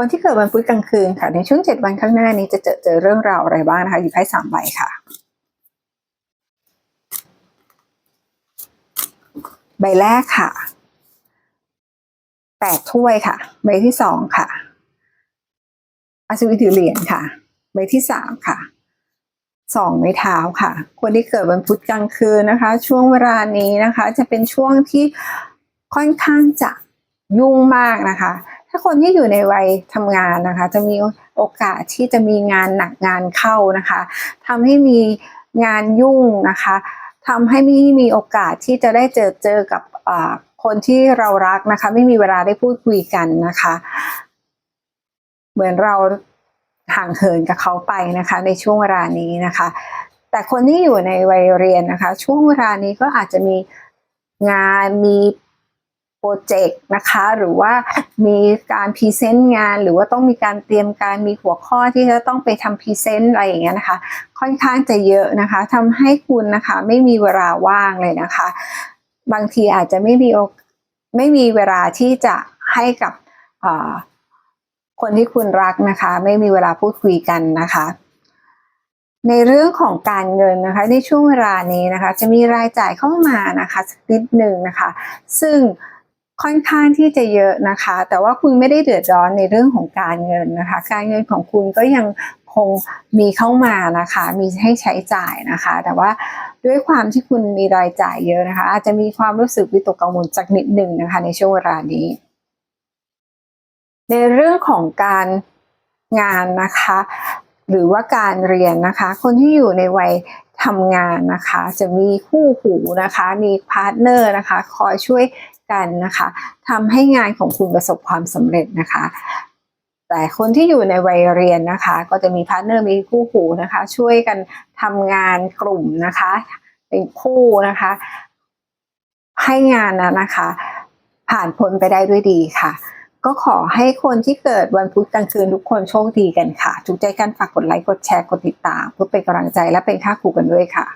คนที่เกิดวันพุธกลางคืนค่ะ ในช่วงเจ็ดวันข้างหน้านี้จะเจอเจอเรื่องราวอะไรบ้างนะคะหยิบไพ่สามใบค่ะ ใบแรกค่ะแปดถ้วยค่ะ ใบที่สองค่ะอัศวิถือเหรียญค่ะ ใบที่สามค่ะสองไม้เท้าค่ะ คนที่เกิดวันพุธกลางคืนนะคะ ช่วงเวลานี้นะคะ จะเป็นช่วงที่ค่อนข้างจะยุ่งมากนะคะาคนที่อยู่ในวัยทำงานนะคะ จะมีโอกาสที่จะมีงานหนักงานเข้านะคะทำให้มีงานยุ่งนะคะทำให้ไม่มีโอกาสที่จะได้เจอเจอกับคนที่เรารักนะคะ ไม่มีเวลาได้พูดคุยกันนะคะ เหมือนเราห่างเหินกับเขาไปนะคะ ในช่วงเวลานี้นะคะ แต่คนที่อยู่ในวัยเรียนนะคะ ช่วงเวลานี้ก็อาจจะมีงานมีโปรเจกต์นะคะ หรือว่า มีการพรีเซนต์งาน หรือว่าต้องมีการเตรียมการมีหัวข้อที่จะต้องไปทำพรีเซนต์อะไรอย่างเงี้ยนะคะ ค่อนข้างจะเยอะนะคะทำให้คุณนะคะไม่มีเวลาว่างเลยนะคะ บางทีอาจจะไม่มีโอไม่มีเวลาที่จะให้กับคนที่คุณรักนะคะ ไม่มีเวลาพูดคุยกันนะคะ ในเรื่องของการเงินนะคะ ในช่วงเวลานี้นะคะ จะมีรายจ่ายเข้ามานะคะสักนิดหนึ่งนะคะ ซึ่ง ค่อนข้างที่จะเยอะนะคะ แต่ว่าคุณไม่ได้เดือดร้อนในเรื่องของการเงินนะคะ การเงินของคุณก็ยังคงมีเข้ามานะคะ มีให้ใช้จ่ายนะคะ แต่ว่าด้วยความที่คุณมีรายจ่ายเยอะนะคะ อาจจะมีความรู้สึกวิตกกังวลสักนิดหนึ่งนะคะ ในช่วงเวลานี้ ในเรื่องของการงานนะคะ หรือว่าการเรียนนะคะ คนที่อยู่ในวัยทำงานนะคะ จะมีคู่หูนะคะ มีพาร์ทเนอร์นะคะ คอยช่วย กันนะคะทำให้งานของคุณประสบความสำเร็จนะคะ แต่คนที่อยู่ในวัยเรียนนะคะ ก็จะมีพาร์ทเนอร์มีคู่หูนะคะ ช่วยกันทำงานกลุ่มนะคะ เป็นคู่นะคะ ให้งานนั้นนะคะ ผ่านพ้นไปได้ด้วยดีค่ะก็ขอให้คนที่เกิดวันพุธกลางคืนทุกคนโชคดีกันค่ะถูกใจกันฝากกดไลค์ กดแชร์ กดติดตาม เพื่อเป็นกำลังใจและเป็นค่าครูกันด้วยค่ะ